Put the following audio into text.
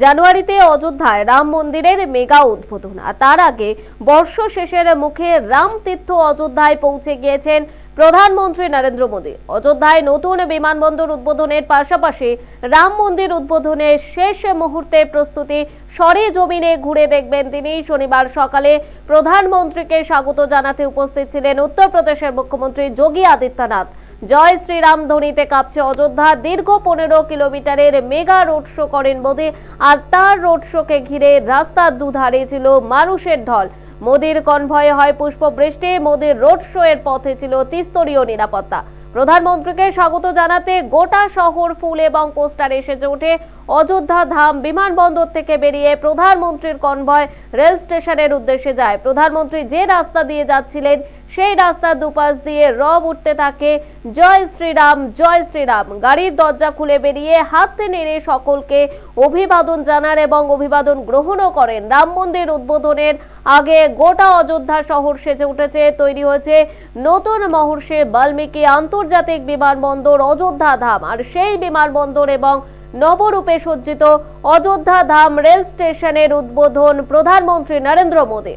জানুয়ারিতে অযোধ্যায় রাম মন্দিরের মেগা উদ্বোধন, আর তার আগে বর্ষ শেষের মুখে রাম তীর্থ অযোধ্যায় পৌঁছে গিয়েছেন প্রধানমন্ত্রী নরেন্দ্র মোদী। অযোধ্যায় নতুন বিমানবন্দর উদ্বোধনের পাশাপাশি রাম মন্দির উদ্বোধনের শেষ মুহূর্তে প্রস্তুতি সরে জমিনে ঘুরে দেখবেন তিনি। শনিবার সকালে প্রধানমন্ত্রীকে স্বাগত জানাতে উপস্থিত ছিলেন উত্তরপ্রদেশের মুখ্যমন্ত্রী যোগী আদিত্যনাথ। জয় শ্রীরাম ধ্বনিতে কাঁপছে অযোধ্যা। দীর্ঘ পনেরো কিলোমিটারের মেগা রোড শো করেন মোদী আর তার রোড শোকে ঘিরে রাস্তার দুধারে ছিল মানুষের ঢল। মোদীর কনভয়ে হয় পুষ্পবৃষ্টি, মোদীর রোড শো এর পথে ছিল তিস্তরীয় নিরাপত্তা। প্রধানমন্ত্রীকে স্বাগত জানাতে গোটা শহর ফুল এবং পোস্টার এসেছে ওঠে অযোধ্যা ধাম বিমানবন্দর থেকে বেরিয়ে প্রধানমন্ত্রীর কনভয় রেল স্টেশনের উদ্দেশ্যে যায়। প্রধানমন্ত্রী যে রাস্তা দিয়ে যাচ্ছিলেন সেই রাস্তার দুপাশ দিয়ে রব উঠতে থাকে। জয় শ্রীরাম জয় শ্রীরাম। গাড়ির দরজা খুলে বেরিয়ে হাতে নেড়ে সকলকে অভিবাদন জানান এবং অভিবাদন গ্রহণও করেন। রাম মন্দির উদ্বোধনের আগে গোটা অযোধ্যা শহর সেজে উঠেছে, তৈরি হয়েছে নতুন মহর্ষে বাল্মীকি আন্তর্জাতিক বিমানবন্দর অযোধ্যা ধাম। আর সেই বিমানবন্দর এবং নবরূপে সজ্জিত অযোধ্যা ধাম রেল স্টেশনের উদ্বোধন প্রধানমন্ত্রী নরেন্দ্র মোদী।